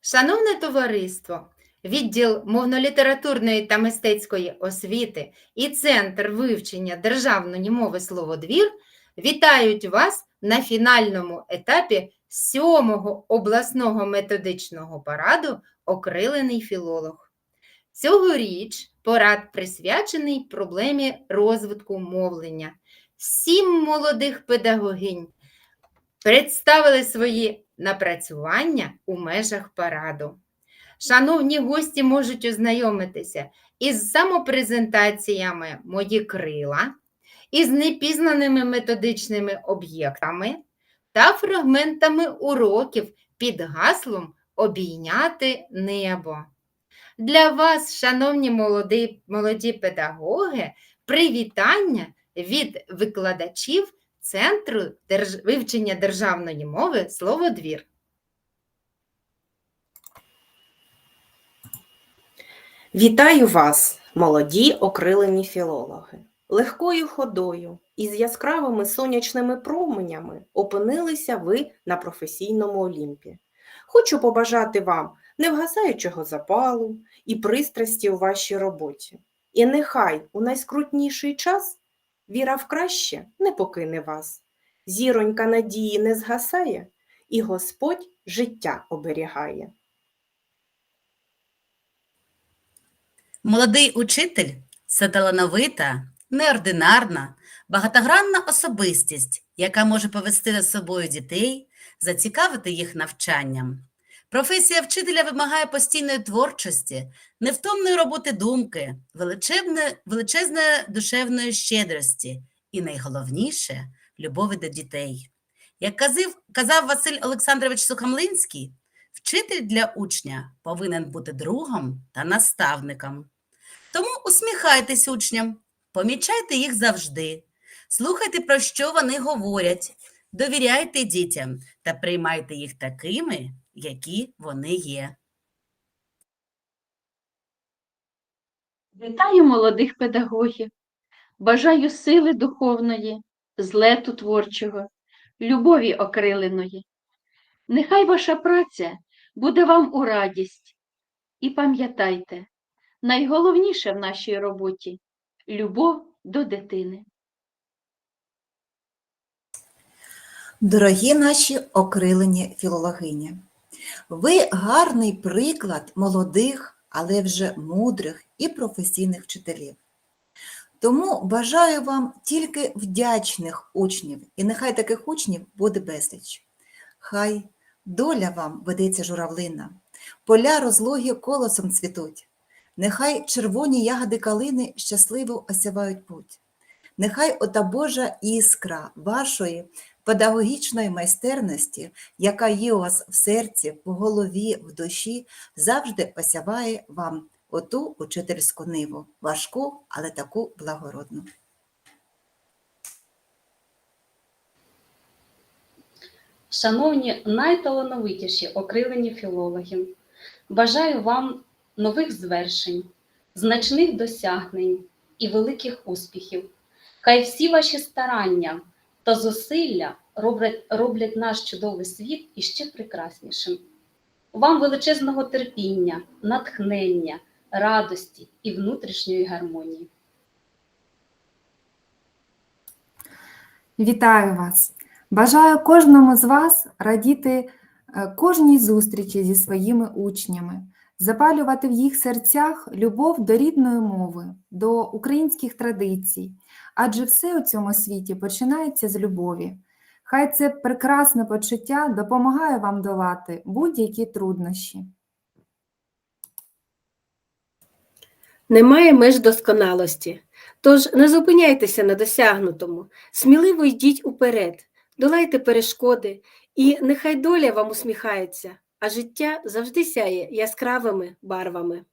Шановне товариство, відділ мовно-літературної та мистецької освіти і Центр вивчення державної мови словодвір вітають вас на фінальному етапі сьомого обласного методичного параду Окрилений філолог. Цьогоріч парад присвячений проблемі розвитку мовлення. Сім молодих педагогинь представили свої напрацювання у межах параду. Шановні гості можуть ознайомитися із самопрезентаціями Мої крила, із непізнаними методичними об'єктами та фрагментами уроків під гаслом Обійняти небо. Для вас, шановні молоді, молоді педагоги, привітання від викладачів Центру держ... вивчення державної мови Словодвір. Вітаю вас, молоді окрилені філологи. Легкою ходою і з яскравими сонячними променями опинилися ви на професійному Олімпі. Хочу побажати вам невгасаючого запалу і пристрасті у вашій роботі. І нехай у найскрутніший час віра в краще не покине вас. Зіронька надії не згасає, і Господь життя оберігає. Молодий учитель це талановита, неординарна, багатогранна особистість, яка може повести за собою дітей, зацікавити їх навчанням. Професія вчителя вимагає постійної творчості, невтомної роботи думки, величезної душевної щедрості і найголовніше любові до дітей. Як казив, казав Василь Олександрович Сухомлинський, вчитель для учня повинен бути другом та наставником. Тому усміхайтесь учням, помічайте їх завжди, слухайте, про що вони говорять, довіряйте дітям та приймайте їх такими, які вони є. Вітаю молодих педагогів, бажаю сили духовної, злету творчого, любові окриленої. Нехай ваша праця буде вам у радість. І пам'ятайте, найголовніше в нашій роботі любов до дитини. Дорогі наші окрилені філологині, ви гарний приклад молодих, але вже мудрих і професійних вчителів. Тому бажаю вам тільки вдячних учнів, і нехай таких учнів буде безліч. Хай доля вам ведеться журавлина, поля розлогі колосом цвітуть, нехай червоні ягоди калини щасливо осявають путь. Нехай ота Божа іскра вашої педагогічної майстерності, яка є у вас в серці, в голові, в душі, завжди осяває вам оту учительську ниву, важку, але таку благородну. Шановні найталановитіші окрилені філологи, бажаю вам нових звершень, значних досягнень і великих успіхів. Хай всі ваші старання та зусилля роблять, роблять наш чудовий світ іще прекраснішим. Вам величезного терпіння, натхнення, радості і внутрішньої гармонії. Вітаю вас! Бажаю кожному з вас радіти е, кожній зустрічі зі своїми учнями, запалювати в їх серцях любов до рідної мови, до українських традицій, адже все у цьому світі починається з любові. Хай це прекрасне почуття допомагає вам долати будь-які труднощі. Немає меж досконалості, тож не зупиняйтеся на досягнутому, сміливо йдіть уперед, долайте перешкоди, і нехай доля вам усміхається, а життя завжди сяє яскравими барвами.